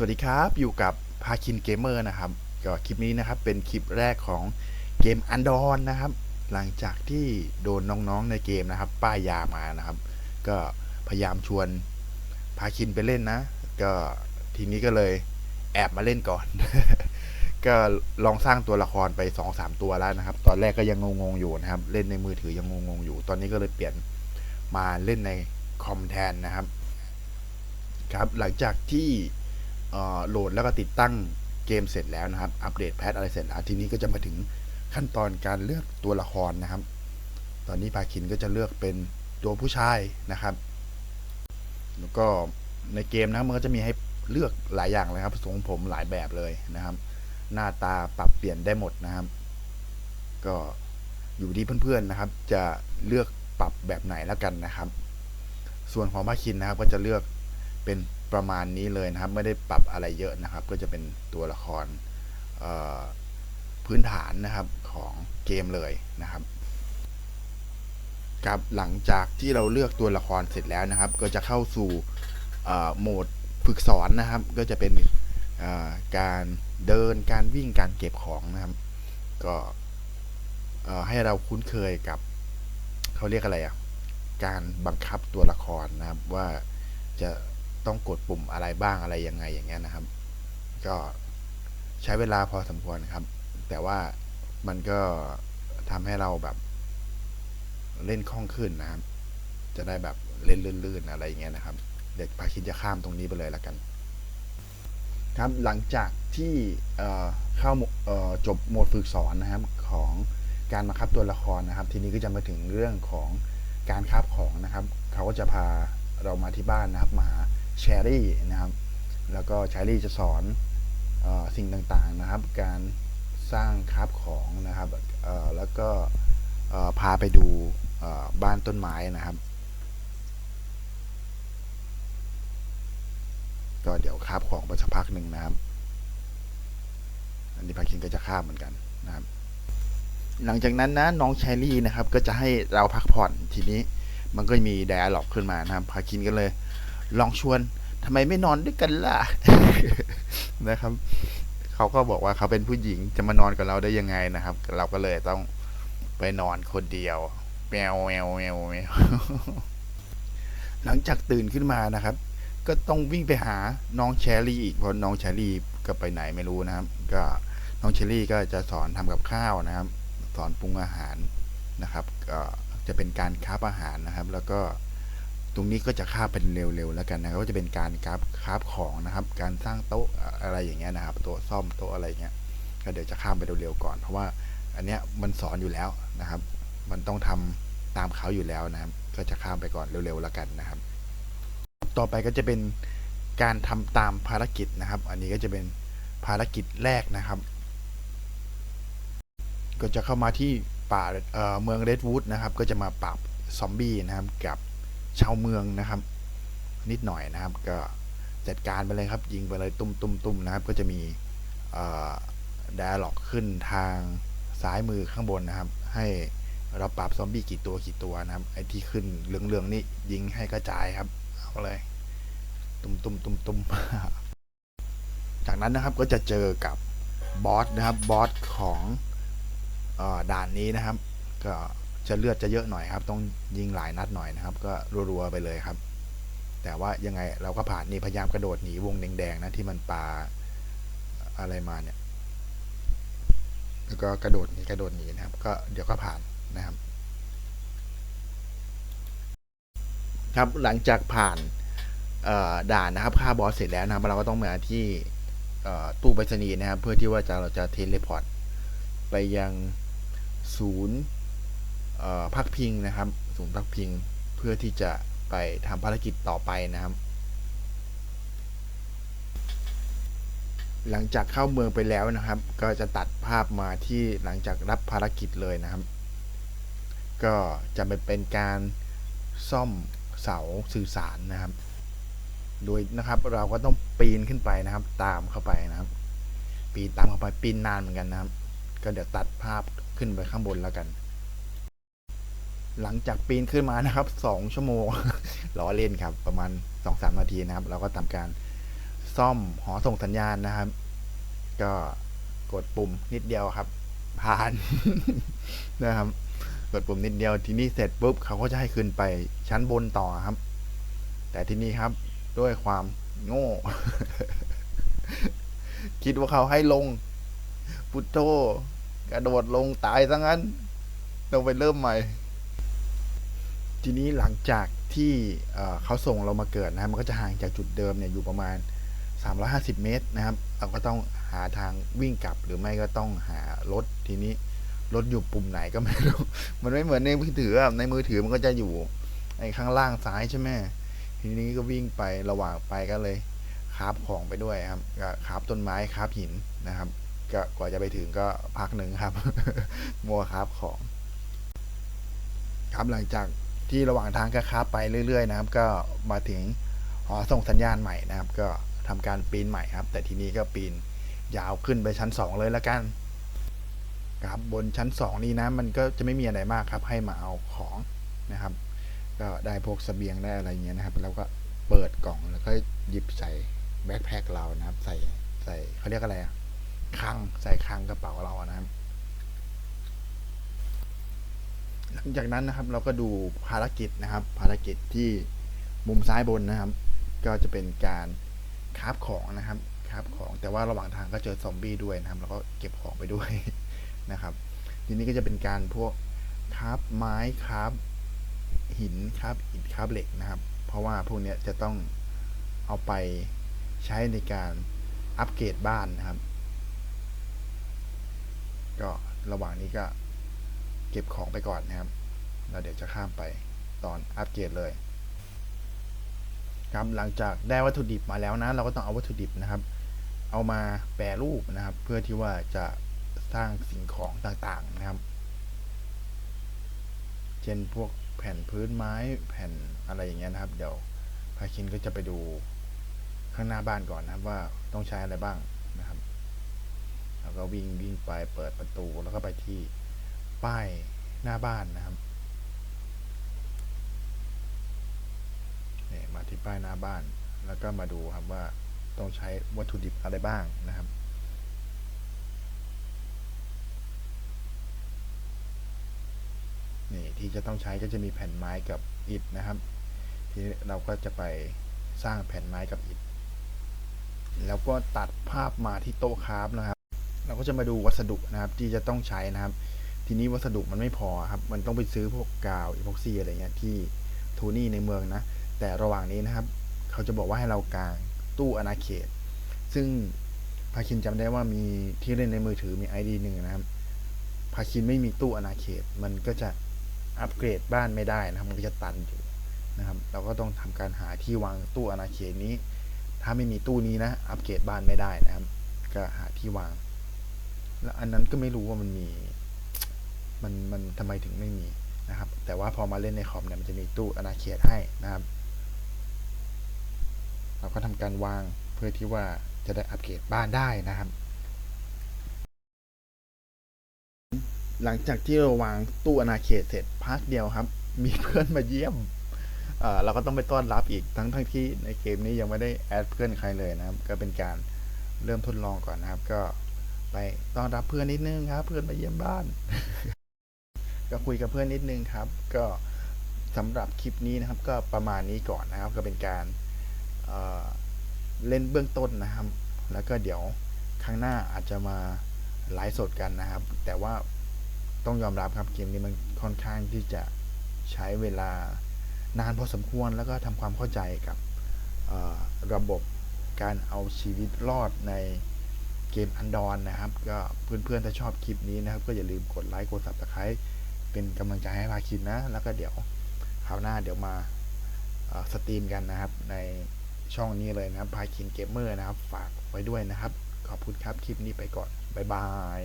สวัสดีครับอยู่กับพาคินเกมเมอร์นะครับก็คลิปนี้นะครับเป็นคลิปแรกของเกมอันดอนนะครับ หลังจากที่โดนน้องๆในเกมนะครับ ป้ายยามานะครับ ก็พยายามชวนพาคินไปเล่นนะ ก็ทีนี้ก็เลยแอบมาเล่นก่อน ก็ลองสร้างตัวละครไป2อสามตัวแล้วนะครับ ตอนแรกก็ยังงงๆอยู่นะครับ เล่นในมือถือยังงงๆอยู่ ตอนนี้ก็เลยเปลี่ยนมาเล่นในคอมแทนนะครับ ครับหลังจากที่ โหลดแล้วก็ติดตั้งเกมเสร็จแล้วนะครับ อัปเดตแพทอะไรเสร็จแล้วทีนี้ก็จะมาถึงขั้นตอนการเลือกตัวละครนะครับ ตอนนี้พาคินก็จะเลือกเป็นตัวผู้ชายนะครับ แล้วก็ในเกมนะครับมันก็จะมีให้เลือกหลายอย่างเลยครับทรงผมหลายแบบเลยนะครับ หน้าตาปรับเปลี่ยนได้หมดนะครับ ก็อยู่ที่เพื่อนๆนะครับ จะเลือกปรับแบบไหนแล้วกันนะครับ ส่วนของพาคินนะครับก็จะเลือกเป็น ประมาณนี้เลยนะครับ ไม่ได้ปรับอะไรเยอะนะครับ ก็จะเป็นตัวละครพื้นฐานนะครับของเกมเลยนะครับครับหลังจากที่เราเลือกตัวละครเสร็จแล้วนะครับ ก็จะเข้าสู่โหมดฝึกสอนนะครับ ก็จะเป็นการเดินการวิ่งการเก็บของนะครับ ก็ให้เราคุ้นเคยกับเขาเรียกอะไรอะการบังคับตัวละครนะครับว่าจะ ต้องกดปุ่มอะไรบ้างอะไรยังไงอย่างเงี้ยนะครับ ก็ใช้เวลาพอสมควรครับ แต่ว่ามันก็ทำให้เราแบบ เล่นคล่องขึ้นนะครับ จะได้แบบเล่นลื่นๆอะไรอย่างเงี้ยนะครับ เด็กพาคิดจะข้ามตรงนี้ไปเลยละกัน ครับหลังจากที่เเข้าจบโหมดฝึกสอนนะครับของการบังคับตัวละครนะครับ ทีนี้ก็จะมาถึงเรื่องของการคาบของนะครับ เขาก็จะพาเรามาที่บ้านนะครับมา แชรี่นะครับ แล้วก็แชรี่จะสอนออสิ่งต่างๆนะครับ การสร้างคราบของนะครับแล้วก็พาไปดูบ้านต้นไม้นะครับ ก็เดี๋ยวคาบของไปสักพักหนึ่งนะครับ อันนี้พาคินก็จะข้ามเหมือนกันนะครับ หลังจากนั้นนะน้องแชรี่นะครับ ก็จะให้เราพักผ่อนทีนี้มันก็มีไดอะล็อกขึ้นมานะครับพาคินก็เลย ลองชวนทำไมไม่นอนด้วยกันล่ะนะครับเขาก็บอกว่าเขาเป็นผู้หญิงจะมานอนกับเราได้ยังไงนะครับ เราก็เลยต้องไปนอนคนเดียวแมวแมวแมวแมวหลังจากตื่นขึ้นมานะครับ ก็ต้องวิ่งไปหาน้องแชรี่อีกเพราะน้องแชรี่ก็ไปไหนไม่รู้นะครับ ก็น้องแชรี่ก็จะสอนทำกับข้าวนะครับ สอนปรุงอาหารนะครับ ก็จะเป็นการคราอาหารนะครับ แล้วก็ ตรงนี้ก็จะคาบเป็นเร็วๆแล้วกันนะครับก็จะเป็นการคราฟคราฟของนะครับ การสร้างโต๊ะอะไรอย่างเงี้ยนะครับโต๊ะซ่อมโต๊ะอะไรเงี้ยก็เดี๋ยวจะข้ามไปเร็วๆก่อน เพราะว่าอันเนี้ยมันสอนอยู่แล้วนะครับ มันต้องทำตามเขาอยู่แล้วนะครับ ก็จะข้ามไปก่อนเร็วๆแล้วกันนะครับ ต่อไปก็จะเป็นการทำตามภารกิจนะครับ อันนี้ก็จะเป็นภารกิจแรกนะครับ ก็จะเข้ามาที่ป่าเเมืองเรดวูดนะครับ ก็จะมาปราบซอมบี้นะครับกับ ชาวเมืองนะครับ นิดหน่อยนะครับ ก็จัดการไปเลยครับ ยิงไปเลยตุ้มตุ้มตุ้มนะครับ ก็จะมีดาล็อกขึ้นทางซ้ายมือข้างบนนะครับ ให้เราปราบซอมบี้กี่ตัวกี่ตัวนะครับ ไอ้ที่ขึ้นเหลืองๆนี่ยิงให้กระจายครับเอาเลย ตุ้มตุ้มตุ้มตุ้มจากนั้นนะครับก็จะเจอกับบอสนะครับบอสของอด่านนี้นะครับ ก็ จะเลือดจะเยอะหน่อยครับ ต้องยิงหลายนัดหน่อยนะครับ ก็รัวๆไปเลยครับ แต่ว่ายังไงเราก็ผ่านนี่พยายามกระโดดหนีวงแดงๆนะที่มันปาอะไรมาเนี่ยแล้วก็กระโดดหนีกระโดดหนีนะครับ ก็เดี๋ยวก็ผ่านนะครับ ครับหลังจากผ่านด่านนะครับฆ่าบอสเสร็จแล้วนะครับ เราก็ต้องมาที่ตู้ไปรษณีย์นะครับ เพื่อที่ว่าจะเราจะเทเลพอร์ตไปยังศูนย์ พักพิงนะครับศูนย์พักพิงเพื่อที่จะไปทำภารกิจต่อไปนะครับ หลังจากเข้าเมืองไปแล้วนะครับ ก็จะตัดภาพมาที่หลังจากรับภารกิจเลยนะครับ ก็จะเป็นการซ่อมเสาสื่อสารนะครับ โดยนะครับเราก็ต้องปีนขึ้นไปนะครับ ตามเข้าไปนะครับ ปีนตามเข้าไปปีนนานเหมือนกันนะครับ ก็เดี๋ยวตัดภาพขึ้นไปข้างบนแล้วกัน หลังจากปีนขึ้นมานะครับสองชั่วโมงล้อเล่นครับ ประมาณสองสามนาทีนะครับ เราก็ทำการซ่อมหอส่งสัญญาณนะครับ ก็กดปุ่มนิดเดียวครับ ผ่านนะครับ กดปุ่มนิดเดียวทีนี้เสร็จปุ๊บเขาก็จะให้ขึ้นไปชั้นบนต่อครับ แต่ทีนี้ครับด้วยความโง่ คิดว่าเขาให้ลง พุทโธกระโดดลงตายซะงั้นต้องไปเริ่มใหม่ ทีนี้หลังจากที่เขาส่งเรามาเกิดนะครับมันก็จะห่างจากจุดเดิมเนี่ยอยู่ประมาณ 350 เมตรนะครับ เราก็ต้องหาทางวิ่งกลับหรือไม่ก็ต้องหารถทีนี้รถอยู่ปุ่มไหนก็ไม่รู้มันไม่เหมือนในมือถืออะในมือถือมันก็จะอยู่ไอ้ข้างล่างซ้ายใช่ไหมทีนี้ก็วิ่งไประหว่างไปก็เลยคาบของไปด้วยครับก็คาบต้นไม้คาบหินนะครับก็กว่าจะไปถึงก็พักหนึ่งครับ มัวคาบของครับหลังจาก ที่ระหว่างทางก็คาบไปเรื่อย ๆ นะครับ ก็มาถึงหอส่งสัญญาณใหม่นะครับ ก็ทำการปีนใหม่ครับ แต่ทีนี้ก็ปีนยาวขึ้นไปชั้นสองเลยแล้วกันครับบนชั้นสองนี้นะมันก็จะไม่มีอะไรมากครับ ให้มาเอาของนะครับ ก็ได้พวกเสบียงได้อะไรเงี้ยนะครับ แล้วก็เปิดกล่องแล้วก็หยิบใส่แบ็คแพคเรานะครับ ใส่ใส่เขาเรียกอะไรอะคลังใส่คลังกระเป๋าเรานะครับ หลังจากนั้นนะครับ เราก็ดูภารกิจนะครับ ภารกิจที่มุมซ้ายบนนะครับ ก็จะเป็นการคาฟของนะครับคาฟของแต่ว่าระหว่างทางก็เจอซอมบี้ด้วยนะครับเราก็เก็บของไปด้วยนะครับ ทีนี้ก็จะเป็นการพวกคราฟไม้คราฟหินคราฟอิฐคราฟเหล็กนะครับ เพราะว่าพวกนี้จะต้องเอาไปใช้ในการอัปเกรดบ้านนะครับ ก็ระหว่างนี้ก็ เก็บของไปก่อนนะครับแล้วเดี๋ยวจะข้ามไปตอนอัปเกรดเลยครับหลังจากได้วัตถุดิบมาแล้วนะ เราก็ต้องเอาวัตถุดิบนะครับ เอามาแปรรูปนะครับ เพื่อที่ว่าจะสร้างสิ่งของต่างๆนะครับ เช่นพวกแผ่นพื้นไม้แผ่นอะไรอย่างเงี้ยนะครับ เดี๋ยวพาคินก็จะไปดูข้างหน้าบ้านก่อนนะครับ ว่าต้องใช้อะไรบ้างนะครับ แล้วก็วิ่งวิ่งไปเปิดประตูแล้วก็ไปที่ ป้ายหน้าบ้านนะครับเนี่ยมาที่ป้ายหน้าบ้าน แล้วก็มาดูครับว่าต้องใช้วัตถุดิบอะไรบ้างนะครับนี่ที่จะต้องใช้ก็จะมีแผ่นไม้กับอิฐนะครับ ทีนี้เราก็จะไปสร้างแผ่นไม้กับอิฐแล้วก็ตัดภาพมาที่โต๊ะคราฟนะครับ เราก็จะมาดูวัสดุนะครับที่จะต้องใช้นะครับ ทีนี้วัสดุมันไม่พอครับ มันต้องไปซื้อพวกกาวอีพ็อกซี่อะไรเงี้ยที่โทนี่ในเมืองนะ แต่ระหว่างนี้นะครับ เขาจะบอกว่าให้เรากางตู้อนาเขต ซึ่งพาคินจำได้ว่ามีที่เล่นในมือถือมีไอดีหนึ่งนะครับพาคินไม่มีตู้อนาเขต มันก็จะอัปเกรดบ้านไม่ได้นะครับ มันก็จะตันอยู่นะครับ เราก็ต้องทำการหาที่วางตู้อนาเขตนี้ ถ้าไม่มีตู้นี้นะ อัปเกรดบ้านไม่ได้นะครับ ก็หาที่วาง แล้วอันนั้นก็ไม่รู้ว่ามันมี มันมันทำไมถึงไม่มีนะครับ แต่ว่าพอมาเล่นในคอมเนี่ยมันจะมีตู้อนาเขตให้นะครับ เราก็ทำการวางเพื่อที่ว่าจะได้อัปเกรดบ้านได้นะครับ หลังจากที่เราวางตู้อนาเขตเสร็จพักเดียวครับ มีเพื่อนมาเยี่ยมเอ่อเราก็ต้องไปต้อนรับอีกทั้งทั้งที่ในเกมนี้ยังไม่ได้แอดเพื่อนใครเลยนะครับ ก็เป็นการเริ่มทดลองก่อนนะครับ ก็ไปต้อนรับเพื่อนนิดนึงครับ เพื่อนมาเยี่ยมบ้าน ก็คุยกับเพื่อนนิดนึงครับ ก็สำหรับคลิปนี้นะครับ ก็ประมาณนี้ก่อนนะครับ ก็เป็นการเเล่นเบื้องต้นนะครับ แล้วก็เดี๋ยวครั้งหน้าอาจจะมาไลฟ์สดกันนะครับ แต่ว่าต้องยอมรับครับเกมนี้มันค่อนข้างที่จะใช้เวลานานพอสมควรแล้วก็ทำความเข้าใจกับระบบการเอาชีวิตรอดในเกมอันดอนนะครับ ก็เพื่อนๆถ้าชอบคลิปนี้นะครับ ก็อย่าลืมกดไลค์กด subscribe เป็นกำลังใจให้พาคินนะ แล้วก็เดี๋ยวคราวหน้าเดี๋ยวมาสตรีมกันนะครับ ในช่องนี้เลยนะครับพาคินเกมเมอร์นะครับ ฝากไว้ด้วยนะครับ ขอบคุณครับคลิปนี้ไปก่อน บ๊ายบาย